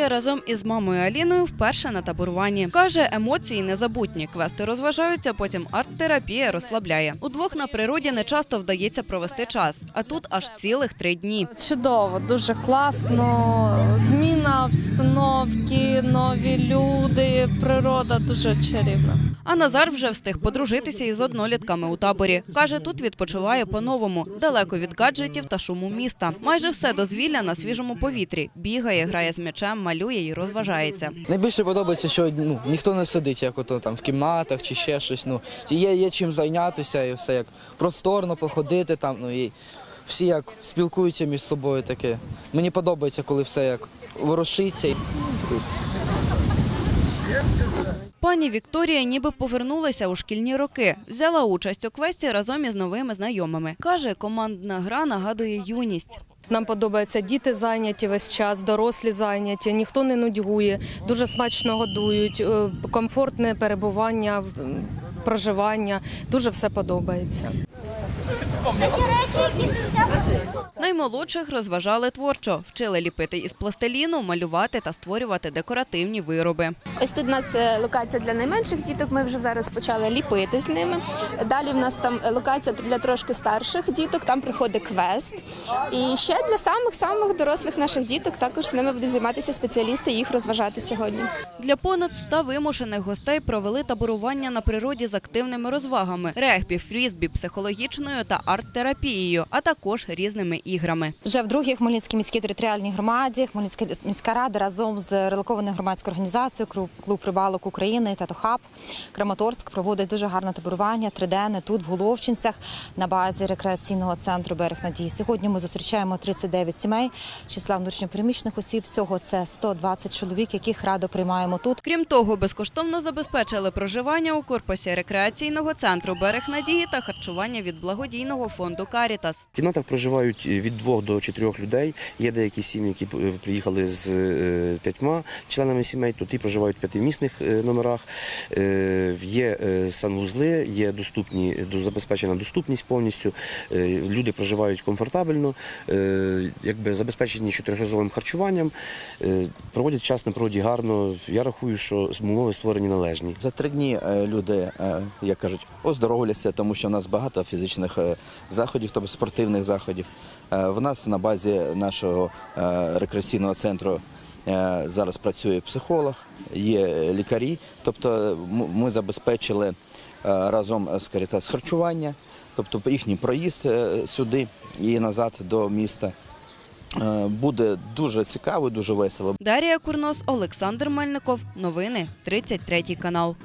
Вікторія разом із мамою Аліною вперше на таборуванні. Каже, емоції незабутні. Квести розважаються, потім арт-терапія розслабляє. Удвох на природі не часто вдається провести час, а тут аж цілих три дні. Чудово, дуже класно. Обстановки, нові люди, природа дуже чарівна. А Назар вже встиг подружитися із однолітками у таборі. Каже, тут відпочиває по-новому, далеко від гаджетів та шуму міста. Майже все дозвілля на свіжому повітрі. Бігає, грає з м'ячем, малює і розважається. Найбільше подобається, що ну, ніхто не сидить, як ото там в кімнатах чи ще щось. Ну, є, є чим зайнятися і все як просторно походити там. Ну, і всі як спілкуються між собою таке. Мені подобається, коли все як ворушиться. Пані Вікторія ніби повернулася у шкільні роки. Взяла участь у квесті разом із новими знайомими. Каже, командна гра нагадує юність. Нам подобається діти зайняті весь час, дорослі зайняті, ніхто не нудьгує, дуже смачно годують, е, комфортне перебування, в- проживання. Дуже все подобається. Такі речі, які ти. Наймолодших розважали творчо, вчили ліпити із пластиліну, малювати та створювати декоративні вироби. Ось тут у нас е, локація для найменших діток. Ми вже зараз почали ліпити з ними. Далі в нас там е, локація для трошки старших діток. Там приходить квест. І ще для самих самих дорослих наших діток також з ними будуть займатися спеціалісти і їх розважати сьогодні. Для понад ста вимушених гостей провели таборування на природі з активними розвагами: регбі, фрізбі, психологічною та арт-терапією, а також різними іграми. Вже вдруге в Хмельницькій міській територіальній громаді Хмельницька міська рада разом з релокованою громадською організацією «Клуб- клуб рибалок України Татохаб Краматорськ проводить дуже гарне таборування триденне тут в Головчинцях на базі рекреаційного центру Берег Надії. Сьогодні ми зустрічаємо 39 сімей числа внутрішньопереміщених осіб. Всього це 120 чоловік, яких радо приймаємо тут. Крім того, безкоштовно забезпечили проживання у корпусі рекреаційного центру берег надії та харчування від благодійного фонду Карітас. В кімнатах проживають від двох до чотирьох людей. Є деякі сім'ї, які е, приїхали з е, п'ятьма членами сімей. Тут і проживають в п'ятимісних е, номерах. Є санвузли, є доступні забезпечена доступність повністю. Люди проживають комфортабельно, якби забезпечені чотириразовим харчуванням, проводять час на природі гарно. Я рахую, що умови створені належні. За три дні люди, як кажуть, оздоровляться, тому що в нас багато фізичних заходів, тобто спортивних заходів. Е, В нас на базі нашого е, рекреаційного центру е, зараз працює психолог, є лікарі. Тобто ми забезпечили разом з Карітас харчування, тобто їхній проїзд сюди і назад до міста. Буде дуже цікаво, дуже весело. Дарія Курнос, Олександр Мельников. Новини 33 канал.